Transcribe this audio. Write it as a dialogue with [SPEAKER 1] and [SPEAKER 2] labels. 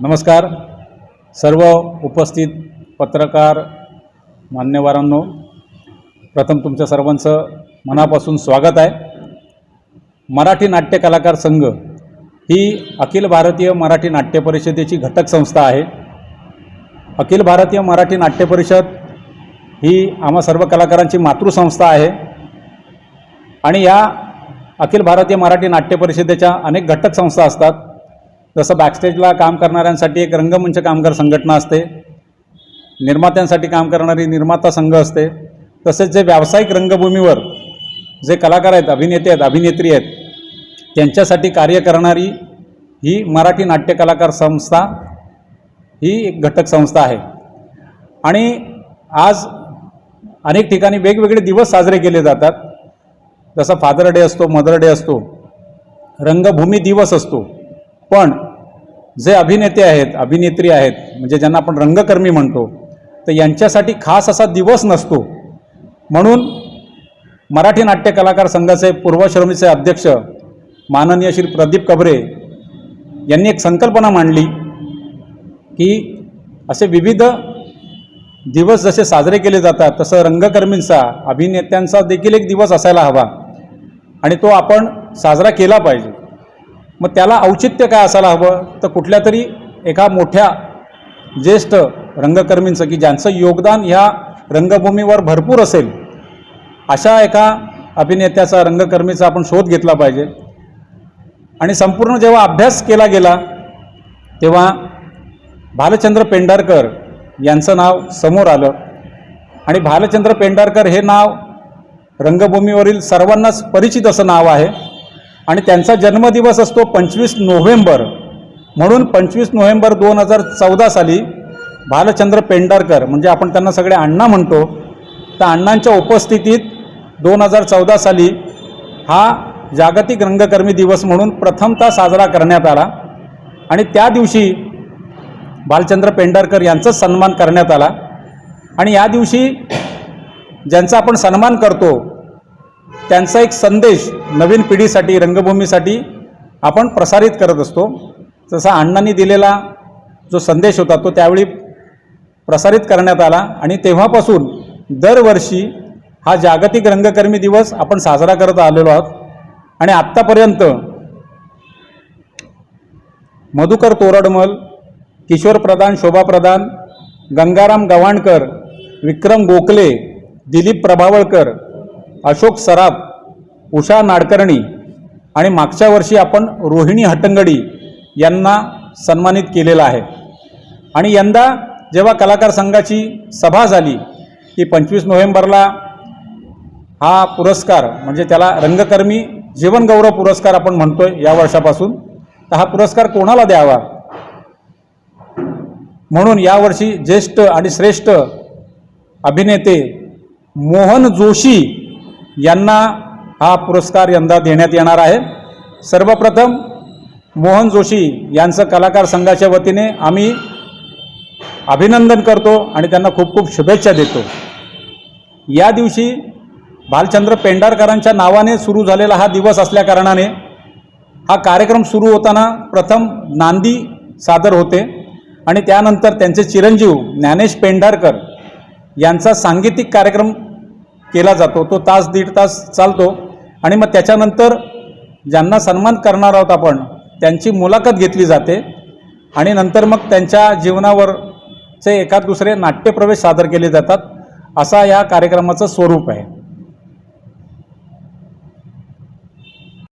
[SPEAKER 1] नमस्कार. सर्व उपस्थित पत्रकार मान्यवरांनो प्रथम तुमच्या सर्वांचं मनापासून स्वागत आहे. मराठी नाट्य कलाकार संघ ही अखिल भारतीय मराठी नाट्य परिषदेची घटक संस्था आहे. अखिल भारतीय मराठी नाट्य परिषद ही आम्हा सर्व कलाकारांची मातृसंस्था आहे. आणि या अखिल भारतीय मराठी नाट्य परिषदेच्या अनेक घटक संस्था असतात. जसं बॅकस्टेजला काम करणाऱ्यांसाठी एक रंगमंच कामगार संघटना असते. निर्मात्यांसाठी काम करणारी निर्माता संघ असते. तसेच जे व्यावसायिक रंगभूमीवर जे कलाकार आहेत अभिनेते आहेत अभिनेत्री आहेत त्यांच्यासाठी कार्य करणारी ही मराठी नाट्य कलाकार संस्था ही एक घटक संस्था आहे. आणि आज अनेक ठिकाणी वेगवेगळे दिवस साजरे केले जातात. जसा फादर डे असतो मदर डे असतो रंगभूमी दिवस असतो. पण जे अभिनेते आहेत अभिनेत्री आहेत म्हणजे ज्यांना आपण रंगकर्मी म्हणतो तर यांच्यासाठी खास असा दिवस नसतो. म्हणून मराठी नाट्य कलाकार संघाचे पूर्वश्रमीचे अध्यक्ष माननीय श्री प्रदीप कबरे यांनी एक संकल्पना मांडली की असे विविध दिवस जसे साजरे केले जातात तसं रंगकर्मींचा अभिनेत्यांचा देखील एक दिवस असायला हवा. आणि तो आपण साजरा केला पाहिजे. मग त्याला औचित्य काय असायला हवं? तर कुठल्या तरी एका मोठ्या ज्येष्ठ रंगकर्मींचं की ज्यांचं योगदान ह्या रंगभूमीवर भरपूर असेल अशा एका अभिनेत्याचा रंगकर्मीचा आपण शोध घेतला पाहिजे. आणि संपूर्ण जेव्हा अभ्यास केला गेला तेव्हा भालचंद्र पेंढारकर यांचं नाव समोर आलं. आणि भालचंद्र पेंढारकर हे नाव रंगभूमीवरील सर्वांनाच परिचित असं नाव आहे. आणि त्यांचा जन्मदिवस असतो पंचवीस नोव्हेंबर. म्हणून पंचवीस नोव्हेंबर दोन हजार चौदा साली भालचंद्र पेंढारकर म्हणजे आपण त्यांना सगळे अण्णा म्हणतो तर अण्णांच्या उपस्थितीत दोन हजार चौदा साली हा जागतिक रंगकर्मी दिवस म्हणून प्रथमतः साजरा करण्यात आला. आणि त्या दिवशी भालचंद्र पेंढारकर यांचा सन्मान करण्यात आला. आणि या दिवशी ज्यांचा आपण सन्मान करतो त्यांचा एक संदेश नवीन पिढीसाठी रंगभूमीसाठी आपण प्रसारित करत असतो. जसा अण्णांनी दिलेला जो संदेश होता तो त्यावेळी प्रसारित करण्यात आला आणि तेव्हापासून दरवर्षी हा जागतिक रंगकर्मी दिवस आपण साजरा करत आलेलो आहोत. आणि आत्तापर्यंत मधुकर तोरडमल किशोर प्रधान शोभा प्रधान गंगाराम गवाणकर विक्रम गोखले दिलीप प्रभावळकर अशोक सराफ उषा नाडकर्णी आणि मागच्या वर्षी आपण रोहिणी हट्टंगडी यांना सन्मानित केलेलं आहे. आणि यंदा जेव्हा कलाकार संघाची सभा झाली की पंचवीस नोव्हेंबरला हा पुरस्कार म्हणजे त्याला रंगकर्मी जीवनगौरव पुरस्कार आपण म्हणतोय या वर्षापासून तर हा पुरस्कार कोणाला द्यावा? म्हणून यावर्षी ज्येष्ठ आणि श्रेष्ठ अभिनेते मोहन जोशी यांना हा पुरस्कार यंदा देण्यात येणार आहे. सर्वप्रथम मोहन जोशी यांचं कलाकार संघाच्या वतीने आम्ही अभिनंदन करतो आणि त्यांना खूप खूप शुभेच्छा देतो. या दिवशी भालचंद्र पेंढारकरांच्या नावाने सुरू झालेला हा दिवस असल्याकारणाने हा कार्यक्रम सुरू होताना प्रथम नांदी सादर होते आणि त्यानंतर त्यांचे चिरंजीव ज्ञानेश पेंढारकर यांचा सांगीतिक कार्यक्रम केला जातो. तो तास दीड तास चालतो. आणि मग त्याच्यानंतर ज्यांना सन्मान करणार आहोत आपण त्यांची मुलाखत घेतली जाते. आणि नंतर मग त्यांच्या जीवनावरचे एकाद दुसरे नाट्यप्रवेश सादर केले जातात. असा या कार्यक्रमाचं स्वरूप आहे.